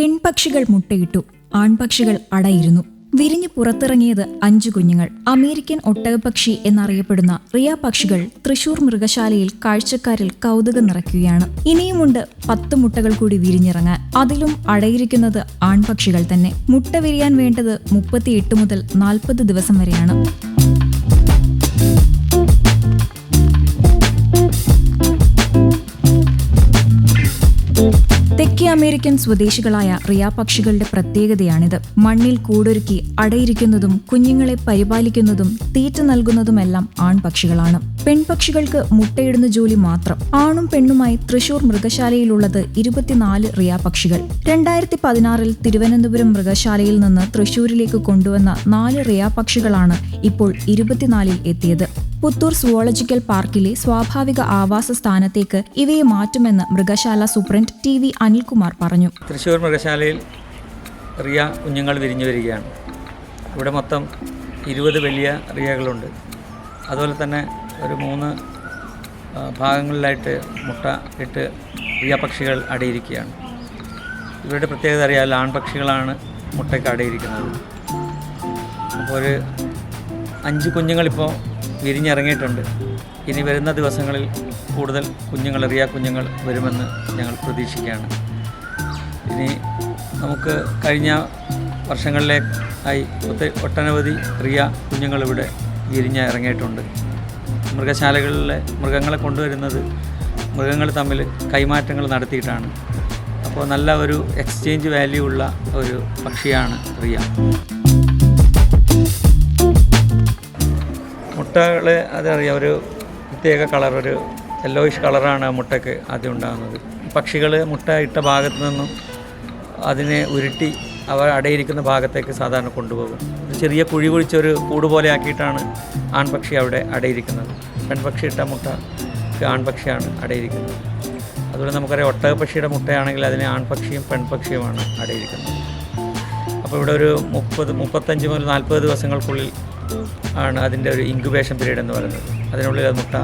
പെൺപക്ഷികൾ മുട്ടയിട്ടു. ആൺപക്ഷികൾ അടയിരുന്നു. വിരിഞ്ഞു പുറത്തിറങ്ങിയത് അഞ്ചു കുഞ്ഞുങ്ങൾ. അമേരിക്കൻ ഒട്ടകപക്ഷി എന്നറിയപ്പെടുന്ന റിയ പക്ഷികൾ തൃശൂർ മൃഗശാലയിൽ കാഴ്ചക്കാരിൽ കൗതുകം നിറയ്ക്കുകയാണ്. ഇനിയുമുണ്ട് പത്ത് മുട്ടകൾ കൂടി വിരിഞ്ഞിറങ്ങാൻ. അതിലും അടയിരിക്കുന്നത് ആൺപക്ഷികൾ തന്നെ. മുട്ട വിരിയാൻ വേണ്ടത് മുപ്പത്തിയെട്ട് മുതൽ നാൽപ്പത് ദിവസം വരെയാണ്. അമേരിക്കൻ സ്വദേശികളായ റിയ പക്ഷികളുടെ പ്രത്യേകതയാണിത്. മണ്ണിൽ കൂടൊരുക്കി അടയിരിക്കുന്നതും കുഞ്ഞുങ്ങളെ പരിപാലിക്കുന്നതും തീറ്റ നൽകുന്നതുമെല്ലാം ആൺപക്ഷികളാണ്. പെൺപക്ഷികൾക്ക് മുട്ടയിടുന്ന ജോലി മാത്രം. ആണും പെണ്ണുമായി തൃശൂർ മൃഗശാലയിലുള്ളത് ഇരുപത്തിനാല് റിയ പക്ഷികൾ. രണ്ടായിരത്തി പതിനാറിൽ തിരുവനന്തപുരം മൃഗശാലയിൽ നിന്ന് തൃശൂരിലേക്ക് കൊണ്ടുവന്ന നാല് റിയ പക്ഷികളാണ് ഇപ്പോൾ ഇരുപത്തിനാലിൽ എത്തിയത്. പുത്തൂർ സുവോളജിക്കൽ പാർക്കിലെ സ്വാഭാവിക ആവാസ സ്ഥാനത്തേക്ക് ഇവയെ മാറ്റുമെന്ന് മൃഗശാല സൂപ്രണ്ട് ടി വി അനിൽകുമാർ പറഞ്ഞു. തൃശൂർ മൃഗശാലയിൽ റിയ കുഞ്ഞുങ്ങൾ വിരിഞ്ഞു വരികയാണ്. ഇവിടെ മൊത്തം ഇരുപത് വലിയ റിയകളുണ്ട്. അതുപോലെ തന്നെ ഒരു മൂന്ന് ഭാഗങ്ങളിലായിട്ട് മുട്ട ഇട്ട് റിയ പക്ഷികൾ അടയിരിക്കുകയാണ്. ഇവരുടെ പ്രത്യേകത അറിയാമല്ലോ ആൺപക്ഷികളാണ് മുട്ടയ്ക്ക് അടയിരിക്കുന്നത്. അപ്പോൾ ഒരു അഞ്ച് കുഞ്ഞുങ്ങളിപ്പോൾ വിരിഞ്ഞിറങ്ങിയിട്ടുണ്ട്. ഇനി വരുന്ന ദിവസങ്ങളിൽ കൂടുതൽ കുഞ്ഞുങ്ങൾ റിയ കുഞ്ഞുങ്ങൾ വരുമെന്ന് ഞങ്ങൾ പ്രതീക്ഷിക്കുകയാണ്. ഇനി നമുക്ക് കഴിഞ്ഞ വർഷങ്ങളിലെ ആയി ഒട്ടനവധി റിയ കുഞ്ഞുങ്ങൾ ഇവിടെ വിരിഞ്ഞ് ഇറങ്ങിയിട്ടുണ്ട് മൃഗശാലകളിലെ മൃഗങ്ങളെ കൊണ്ടുവരുന്നത് മൃഗങ്ങൾ തമ്മിൽ കൈമാറ്റങ്ങൾ നടത്തിയിട്ടാണ്. അപ്പോൾ നല്ല ഒരു എക്സ്ചേഞ്ച് വാല്യൂ ഉള്ള ഒരു പക്ഷിയാണ് റിയ. മുട്ടകൾ അതറിയാം ഒരു പ്രത്യേക കളർ ഒരു യെല്ലോയിഷ് കളറാണ് മുട്ടയ്ക്ക് ആദ്യം ഉണ്ടാകുന്നത്. പക്ഷികൾ മുട്ട ഇട്ട ഭാഗത്ത് നിന്നും അതിനെ ഉരുട്ടി അവർ അടയിരിക്കുന്ന ഭാഗത്തേക്ക് സാധാരണ കൊണ്ടുപോകും. ചെറിയ കുഴി കുഴിച്ചൊരു കൂട് പോലെ ആക്കിയിട്ടാണ് ആൺപക്ഷി അവിടെ അടയിരിക്കുന്നത്. പെൺപക്ഷി ഇട്ട മുട്ട ആൺപക്ഷിയാണ് അടയിരിക്കുന്നത്. അതുപോലെ നമുക്കറിയാം ഒട്ടകപ്പക്ഷിയുടെ മുട്ടയാണെങ്കിൽ അതിനെ ആൺപക്ഷിയും പെൺപക്ഷിയുമാണ് അടയിരിക്കുന്നത്. അപ്പോൾ ഇവിടെ ഒരു മുപ്പത് മുപ്പത്തഞ്ച് മുതൽ നാൽപ്പത് ദിവസങ്ങൾക്കുള്ളിൽ ആണ് അതിന്റെ ഒരു ഇൻക്യുബേഷൻ പീരീഡ് എന്ന് പറയുന്നത്. അതിനുള്ളിൽ അത് മുട്ട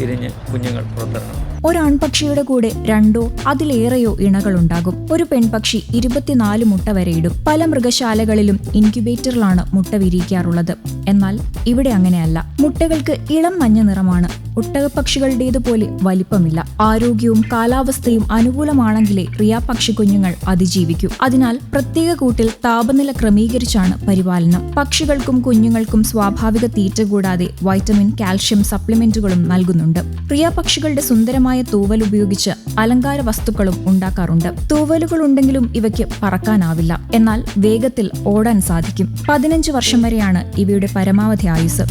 വിരിഞ്ഞ് കുഞ്ഞുങ്ങൾ പുറത്തിറങ്ങും. ഒരാൺപക്ഷിയുടെ കൂടെ രണ്ടോ അതിലേറെയോ ഇണകൾ ഉണ്ടാകും ഒരു പെൺപക്ഷി ഇരുപത്തിനാല് മുട്ട വരെ ഇടും. പല മൃഗശാലകളിലും ഇൻക്യുബേറ്ററിലാണ് മുട്ട വിരിയിക്കാറുള്ളത്. എന്നാൽ ഇവിടെ അങ്ങനെയല്ല. മുട്ടകൾക്ക് ഇളം മഞ്ഞ നിറമാണ്. ഒട്ടകപ്പക്ഷികളുടേതുപോലെ വലിപ്പമില്ല. ആരോഗ്യവും കാലാവസ്ഥയും അനുകൂലമാണെങ്കിലേ റിയ പക്ഷി കുഞ്ഞുങ്ങൾ അതിജീവിക്കൂ. അതിനാൽ പ്രത്യേക കൂട്ടിൽ താപനില ക്രമീകരിച്ചാണ് പരിപാലനം. പക്ഷികൾക്കും കുഞ്ഞുങ്ങൾക്കും സ്വാഭാവിക തീറ്റ കൂടാതെ വൈറ്റമിൻ കാൽഷ്യം സപ്ലിമെന്റുകളും നൽകുന്നുണ്ട്. പ്രിയപക്ഷികളുടെ പക്ഷികളുടെ സുന്ദരമായ തൂവൽ ഉപയോഗിച്ച് അലങ്കാര വസ്തുക്കളും ഉണ്ടാക്കാറുണ്ട്. തൂവലുകൾ ഉണ്ടെങ്കിലും ഇവയ്ക്ക് പറക്കാനാവില്ല. എന്നാൽ വേഗത്തിൽ ഓടാൻ സാധിക്കും. പതിനഞ്ച് വർഷം വരെയാണ് ഇവയുടെ പരമാവധി ആയുസ്.